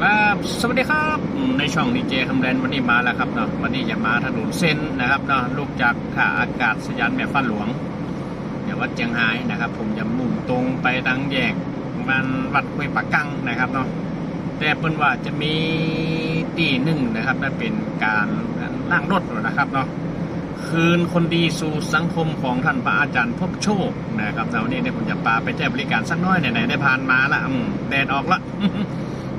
ครับสวัสดีครับในช่องดีเจคำแดนวันนี้มาแล้วครับเนาะวันนี้จะมาถนนเส้นนะครับเนาะลูกจากท่าอากาศสยานแม่ฟ้าหลวงอย่าวัดเจียงไฮ้นะครับ ผมจะมุ่งตรงไปทางแยกมันวัดห้วยปากกังนะครับเนาะแต่เปิ้นว่าจะมีตีหนึ่งนะครับนั่นเป็นการล่างรถนะครับเนาะคืนคนดีสู่สังคมของท่านพระอาจารย์พบโชคนะครับเนาะวันนี้เนี่ยผมจะปาไปแจ้บริการสักน้อยไหนๆได้ผ่านมาละแดดออกละ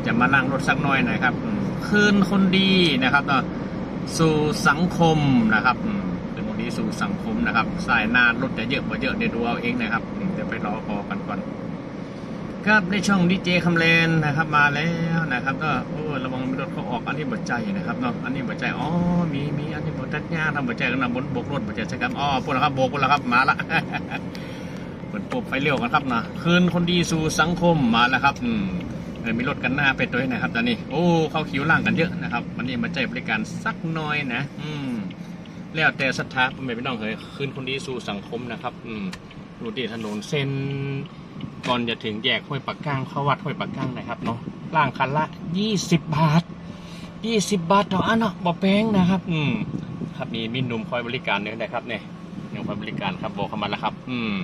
จะมาล้างรถสักหน่อยนะครับ คืนคนดีนะครับเนาะสู่สังคมนะครับอืมคืนคนดีสู่สังคมนะครับ สายนารถจะเยอะกว่าเยอะเดี๋ยวดูเอาเองนะครับเดี๋ยวไปรอพอกันก่อนครับในช่องดีเจคำเลนนะครับมาแล้วนะครับ ก็โอ้ระวังมีรถเขาออกอันนี้บัดใจนะครับเนาะอันนี้บัดใจอ๋อมีมีอันนี้บัดจัดงานทำบัดใจกันนะบนโบกรถบัดใจใช่ครับอ๋อพวกเราครับโบกพวกเราครับมาละเปิดปบไฟเลี้ยวกันครับนะคืนคนดีสู่สังคมมาแล้วครับ อืม มีรถกันหน้าไปด้วยนะครับ ตอนนี้ โอ้ เข้าคิวล่างกันเยอะนะครับ วันนี้มาใจบริการสักน้อยนะ อืม แล้วแต่ศรัทธาพ่อแม่พี่น้องเฮ้ยคืนคนดีสู่สังคมนะครับ อืมรูดีถนนเส้น ก่อนจะถึงแยกห้วยปักก้างเข้าวัดห้วยปักก้างนะครับเนาะล่างคันละยี่สิบบาทยี่สิบบาทต่ออันเนาะบ่แพงนะครับ อืม ครับมีมีหนุ่มคอยบริการเนี่ยนะครับเนี่ยหนุ่มคอยบริการครับบอกเข้ามาแล้วครับ อืม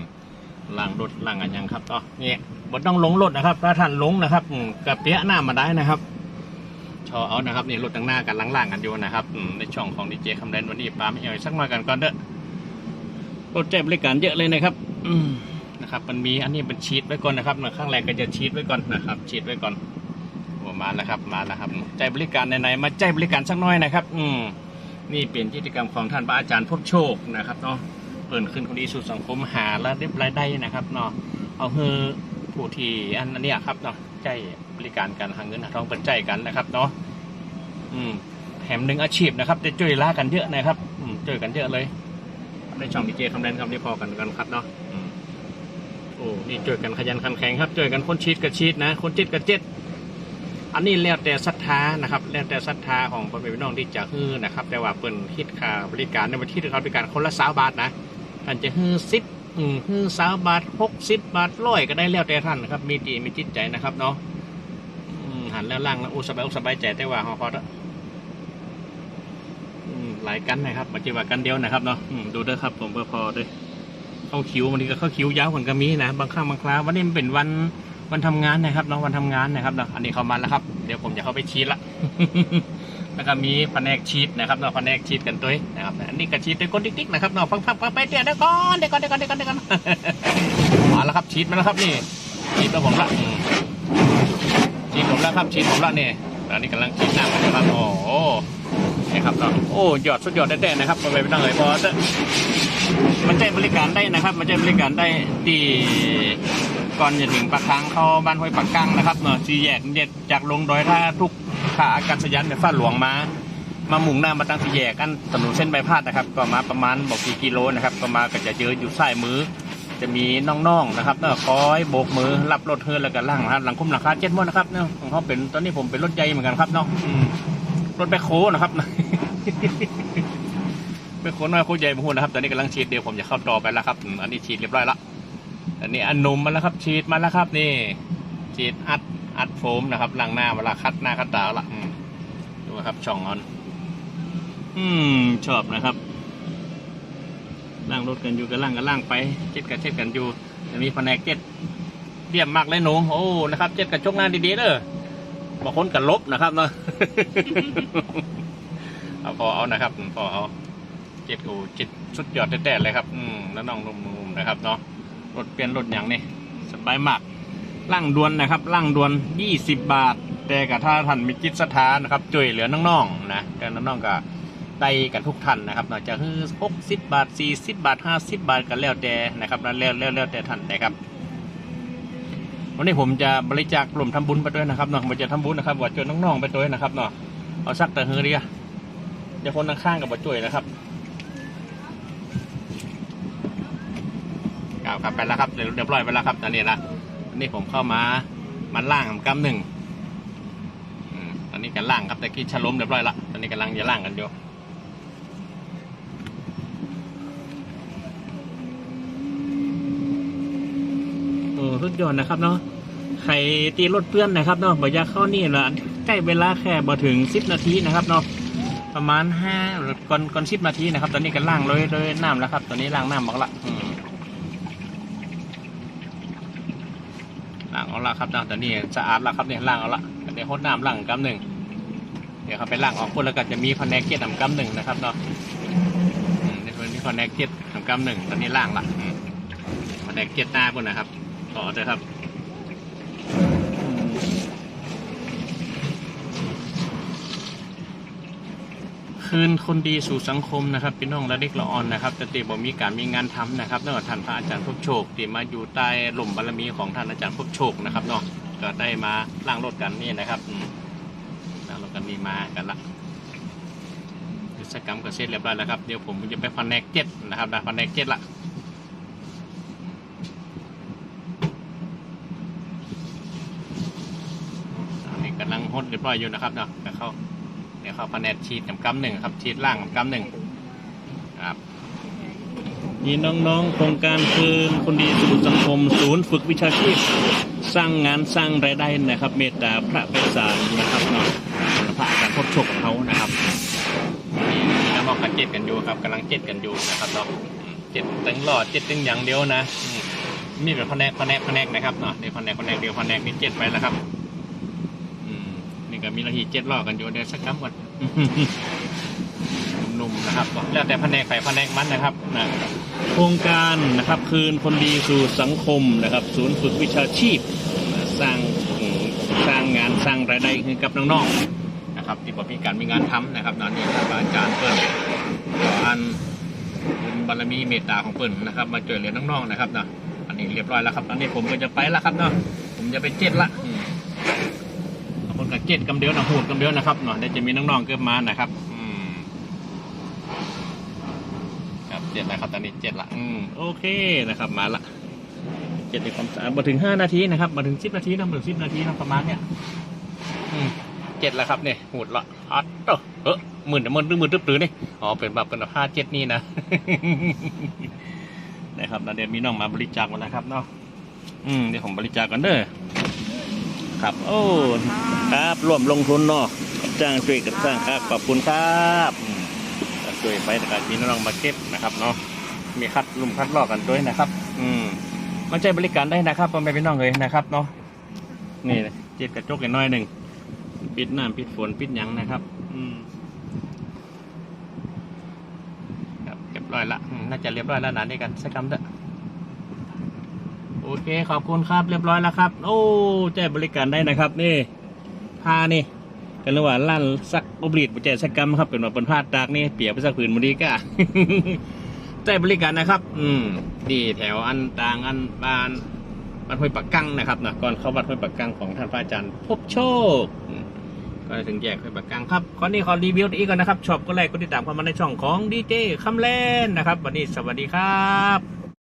ล่างรถล่างอันยังครับต่อเนี่ยบนต้องลงรถนะครับ ถ้าท่านลงนะครับกระเปียะหน้ามาได้นะครับชอเอานะครับนี่รถตั้งหน้ากันล่างๆกันอยู่นะครับในช่องของดีเจคำแดนวันนี้ปาไม่เอาสักหน่อยกันก่อนเด้อรถแจ้บริการเยอะเลยนะครับนะครับ มันมีอันนี้เป็นชีตไว้ก่อนนะครับข้างแรกก็จะชีตไว้ก่อนนะครับชีตไว้ก่อนโอ้มาแล้วครับมาแล้วครับใจบริการไหนๆมาใจบริการสักหน่อยนะครับ อืมนี่เป็นกิจกรรมของท่านพระอาจารย์พบโชคนะครับเนาะ เปิดขึ้นคนดีสู่สังคมหาและเรียบรายได้นะครับเนาะเอาเฮอผู้ที่อันนี้ครับเนาะใจบริการการหาเงินหาทองเปิดใจกันนะครับเนาะอืมแถมหนึ่งอาชีพนะครับจะช่วยล่ากันเยอะนะครับอืมช่วยกันเยอะเลยในช่องดีเจคำแดนครับที่พอกันกันครับเนาะอืมโอ้นี่ช่วยกันขยันขันแข็งครับช่วยกันคนชีดกับชีดนะคนเจ็ดกับเจ็ดอันนี้แล้วแต่ศรัทธานะครับ แล้วแต่ศรัทธาของพ่อแม่พี่น้องที่จะฮือนะครับ แต่ว่าเปิ่นคิดค่าบริการในวันที่เขาบริการคนละสาวบาทนะ ท่านจะฮือสิบอืมฮือสามบาทหกสิบบาทร้อยก็ได้แล้วแต่ท่านนะครับ มีดีมีจิตใจนะครับเนาะหันแล้วล่างแล้วอุสบายอุสบายใจแต่ว่าฮอพอดอืมหลายกันนะครับมาจีว่ากันเดียวนะครับเนาะดูเด้อครับผมเพื่อพอด้วยเข้าคิววันนี้ก็เข้าคิวยาวคนก็มีนะบางครั้งบางคราววันนี้มันเป็นวันวันทำงานนะครับเนาะวันทำงานนะครับเนาะอันนี้เข้ามาแล้วครับ เดี๋ยวผมจะเข้าไปชีดละ แล้วก็มีแผนกชีตนะครับเนาะแผนกชีตกันด้วยนะครับอันนี้ก็ชีตด้วยก้นติ๊กๆนะครับเนาะฟังๆไปเดี๋ยวเดี๋ยวก่อนเดี๋ยวก่อนเดี๋ยวก่อนเดี๋ยวก่อนเดี๋ยวก่อนมาแล้วครับชีตมาแล้วครับนี่ชีตมาผมละชีตผมแล้วครับชีตผมละนี่อันนี้กำลังชีตหน้ามันนะครับโอ้ อ้ยอดสุดยอดแน่ๆนะครับไปไม่ต้องเลยพอจะมันใช้บริการได้นะครับ มันใช้บริการได้ที่ก่อนจะถึงปากทางเข้าบ้านห้วยปากกังนะครับเนาะสี่แยกเด็ดจากลงดอยท่าทุกขาอากาศยานเนี่ยฟ้าหลวงมา มามุ่งหน้ามาตั้งสี่แยกกันถนนเส้นใบพาดนะครับ ก็มาประมาณบอกกี่กิโลนะครับก็มาก็จะเจออยู่ซ้ายมือ จะมีน้องๆนะครับเนาะคอยโบกมือรับรถเฮือแล้วก็ล่างนะครับหลังคุ้มหลังคาเจ็ดม้วนนะครับเนาะของเขาเป็นตอนนี้ผมเป็นรถใหญ่เหมือนกันครับเนาะอืมรถแบคโคนะครับ แบคโคนน้อยโคใหญ่พูดนะครับ ตอนนี้กำลังฉีดเดียวผมจะเข้าต่อไปแล้วครับอันนี้ฉีดเรียบร้อยละอันนี้อันนมมาแล้วครับ ฉีดมาแล้วครับ นี่ ฉีดอัดอัดโฟมนะครับล้างหน้าเวลาคัดหน้าคัดตาละดูครับช่องออนอืมชอบนะครับล่างรถกันอยู่กันล่างกันล่างไปเจ็ดกับเจ็ดกันอยู่จะมีแผนกเจ็ดเรียบมากเลยหนูโอ้นะครับเจ็ดกับชกหน้าดีๆเด้อบางคนกันลบนะครับเนาะ เอาพอเอานะครับพอเอาเจ็ดโอ้เจ็ดสุดยอดแท้ๆเลยครับอืมแล้วน้องนุ่มๆนะครับเนาะรถเปลี่ยนรถอย่างนี้สบายมากล่างดวนนะครับล่างดวน20 บาท แต่กับถ้าท่านมีจิตศรัทธานะครับช่วยเหลือน้องๆนะแต่น้องๆก็ได้กันทุกท่านนะครับนอกจากคือ60 บาท 40 บาท 50 บาทกันแล้วแต่นะครับแล้วแล้วแล้วแล้วแต่ท่านนะครับวันนี้ผมจะบริจาครวมทำบุญไปด้วยนะครับเนาะผมจะทำบุญนะครับว่าช่วยน้องๆไปด้วยนะครับเนาะเอาสักแต่เฮือเดีย เดี๋ยวคนข้างๆกับมาช่วยนะครับกล่าวครับไปแล้วครับเรียบร้อยไปแล้วครับตอนนี้นะนี่ผมเข้ามามันล่างกำหนึ่งตอนนี้กันล่างครับแต่กี้ชะล้มเรียบร้อยละตอนนี้กำลังจะล่างกันอยู่โอ้สุดยอดนะครับเนาะใครตีรถเพื่อนนะครับเนาะบอกอยากเข้านี่ละใกล้เวลาแค่บ่ถึงสิบนาทีนะครับเนาะ ประมาณห้าก่อนก่อนสิบนาทีนะครับ ตอนนี้ก็ล่างเลยเลยน้ำแล้วครับ ตอนนี้ล่างน้ำออกละล่างเอาละครับนาะตอนนี้สะอาดละครับเนี่ยล่างเอาละเดี๋ยวหดน้ำล่างกำหนึ่งเดี๋ยวเขาไปล่างออกพุ่นแล้วก็จะมีแผนกเกียรติกำหนึ่งนะครับเนาะอืมในส่วนนี้แนกเกียรติกำหนึ่งตอนนี้ล่างละคอืมแนกเกียรติหน้าพุ่นนะครับต่อเลยครับ คืนคนดีสู่สังคมนะครับพี่น้องและเด็กละอ่อนนะครับแต่ตีบอกมีการมีงานทำนะครับเนื่องจากท่านพระอาจารย์พบโชคที่มาอยู่ใต้หล่มบารมีของท่านอาจารย์พบโชคนะครับเนาะก็ได้มาล่างรถกันนี่นะครับล่างรถกันนี่มากันละกิจกรรมก็เสร็จเรียบร้อยแล้วครับเดี๋ยวผมจะไปพันแนกเจ็ดนะครับนะพันแนกเจ็ดละอันนี้กำลังฮดเรียบร้อยอยู่นะครับเนาะก็เข้า เดี๋ยวเข้าแผนกชีดกับกำหนึ่งครับชีดล่างกับกำหนึ่งครับนี่น้องๆโครงการคืนคนดีสู่สังคม ศูนย์ฝึกวิชาชีพ สร้างงานสร้างรายได้นะครับ เมตตาพระไพศาลนะครับเนาะพระอาจารย์พบโชคของเขานะครับนี่น้องๆกันเจ็ดกันอยู่ครับกำลังเจ็ดกันอยู่นะครับเนาะอืมเจ็ดตึงหลอดเจ็ดตึงอย่างเดียวนะอืมมีแบบแผนกแผนกแผนกนะครับเนาะเดี๋ยวแผนกแผนกเดียวแผนกมีเจ็ดไปแล้วครับอืมนี่ ก็มีระหีเจ็ดล้อกันอยู่เดี๋ยวสักคำก่อนหนุ่มๆนะครับ แล้วแต่แผนกไฟแผนกมันนะครับนะโครงการนะครับคืนคนดีสู่สังคมนะครับ ศูนย์ฝึกวิชาชีพ สร้างสร้างงานสร้างรายได้ให้กับน้องๆนะครับ ที่ผมมีการมีงานทำนะครับนะนี่ท่านอาจารย์เปิ้ลขออันบุญบารมีเมตตาของเปิ้ลนะครับ มาช่วยเหลือน้องๆนะครับนะอันนี้เรียบร้อยแล้วครับ อันนี้ผมก็จะไปแล้วครับเนาะผมจะไปเจ็ดละอืมขอบ คุณกับเจ็ดกำเดียวนะหูดกำเดียวนะครับเนาะเดี๋ยวจะมีน้องๆเกิดมานะครับอืมครับเจ็ดนะครับตอนนี้เจ็ดละอืมโอเคนะครับมาละเจ็ดในความสะอาดมาถึงห้านาทีนะครับมาถึงสิบนาทีนะมาถึงสิบนาทีนะประมาณเนี้ยอืมเจ็ดแล้วครับเนี่ยหูดละอัดเออเออหมื่นหมื่นหรือหมื่นตึ๊บหรือนี่อ๋อเป็นแบบเป็นห้าเจ็ดนี่นะนะครับแล้วเดี๋ยวมีน้องมาบริจาคมานะครับเนาะอืมเดี๋ยวผมบริจาคกันเด้อครับ โอ้ ครับร่วมลงทุนเนาะจ้างช่วยกันสร้างครับขอบคุณครับช่วยไปแต่การพี่น้องมาเก็บนะครับเนาะมีคัดลุมคัดลอกกันด้วยนะครับ อืมมันใช้บริการได้นะครับพ่อแม่พี่น้องเลยนะครับเนาะนี่เจ็ดกระจกกหน้อยหนึ่งปิดน้ำปิดฝนปิดยังนะครับ อืมครับเรียบร้อยละน่าจะเรียบร้อยแล้วนะในการสักคำเด้อโอเคขอบคุณครับเรียบร้อยแล้วครับ โอ้แจ้บริการได้นะครับ นี่านี่กันระหว่าลั่นซักอบรีดบุแจสักกรรมครับเป็นว่าเป็นผ้าตากนี่เปียกไปสักผืนมุดีก้าแจ้บริการนะครับ อืมดีแถวอันต่างอันบานบัดห้วยปักกังนะครับนะก่อนเข้าบัดห้วยปักกังของท่านพระอาจารย์พบโชคก็ถึงแยกห้วยปักกังครับขอนี้ขอรีวิวอีกก่อนนะครับชอบก็ไลค์ก็ติดตามเข้ามาในช่องของดีเจคำแลนนะครับ วันนี้สวัสดีครับ